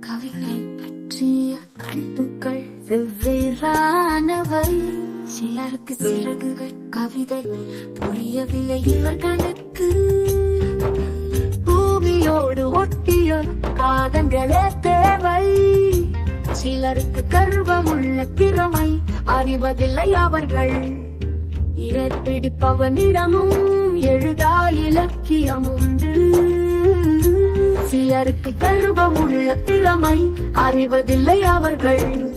கவிதை பற்றிய கருத்துக்கள் வெவ்வேறானவை. சிலருக்கு சிறகுகள் கவிதை புரியவில்லை இவர்களுக்கு. பூமியோடு ஒட்டிய காதங்களே தேவை. சிலருக்கு கர்வமுள்ள திறமை அறிவதில்லை அவர்கள். இறப்பிடிப்பவனிடமும் எழுதா இலக்கியம் உண்டு. சிலருக்கு கர்வமுள்ள திறமை அறிவதில்லை அவர்கள்.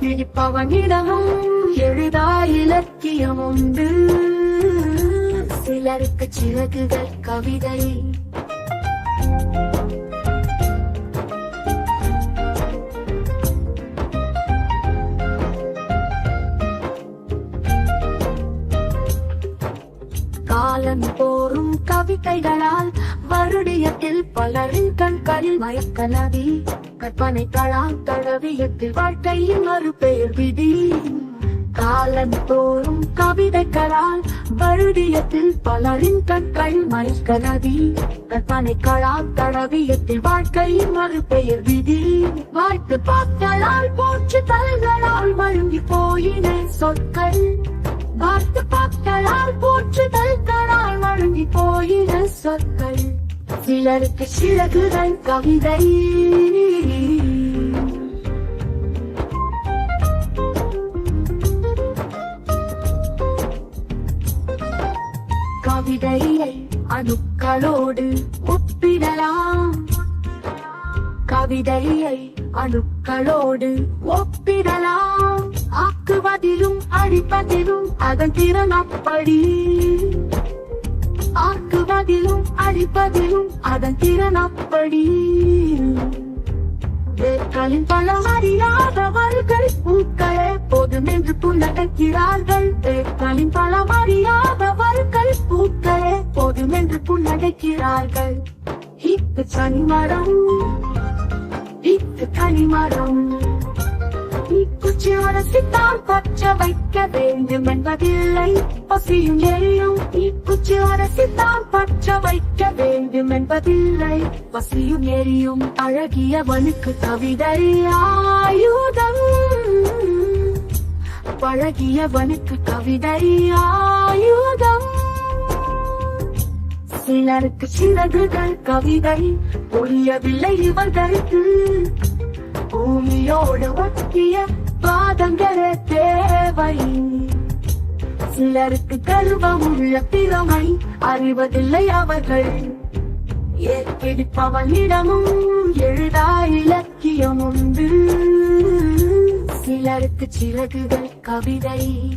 பிடிப்பவனிடமும் எழுதா இலக்கியம் உண்டு. சிலருக்கு சிறகுகள் கவிதை காலம் போரும் கவிதைகளால் வருடியத்தில் பலரின் கண்களில் மயக்க நதி கற்பனை கற்பனைகளால் தடவியத்தில் வாழ்க்கையின் மறுபெயர் விதி. காலம் தோறும் கவிதைகளால் வருடியத்தில் பலரின் கண்கள் மயக்க நதி கற்பனை களால் தடவியத்தில் வாழ்க்கையின் மறுபெயர் விதி. வாழ்த்து பாக்களால் போற்று தலைகளால் மழுங்கி போயின சொற்கள். பார்த்து பாக்களால் போற்றுதல்களால் மழுங்கி போயின சொற்கள். சிலருக்கு சிறகுகள் கவிதை. கவிதையை அணுக்களோடு ஒப்பிடலாம். கவிதையை அணுக்களோடு ஒப்பிடலாம். ஆக்குவதிலும் அடிப்பதிலும் அதன் திறன் அப்படி. ஆக்குவதிலும் அதன் திறன் அப்படி. வேர்களின் பலம் அறியாதவர்கள் பூக்களே போதும் என்று புன்னகைக்கிறார்கள். வேர்களின் பலம் அறியாதவர்கள் பூக்களே போதும் என்று புன்னகைக்கிறார்கள். இத்து சனிமரம் இத்து கனிமரம் குச்சி உரசித்தால் பச்ச வைக்க வேண்டும் என்பதில்லை. பசியும் எரியும் இக்குச்சி உரசித்தால் பற்ற வைக்க வேண்டும் என்பதில்லை பசியும் எரியும் அழகியவனுக்கு கவிதை ஆயுதம். பழகியவனுக்கு கவிதை ஆயுதம். சிலருக்கு சிறகுகள் கவிதை புரியவில்லை இவர்களுக்கு. பூமியோடு ஒட்டிய பாதங்களே தேவை. சிலருக்கு கர்வம் உள்ள திறமை அறிவதில்லை அவர்கள். ஏற்பிடிப்பவனிடமும் எழுதா இலக்கியம் உண்டு. சிலருக்கு சிறகுகள் கவிதை.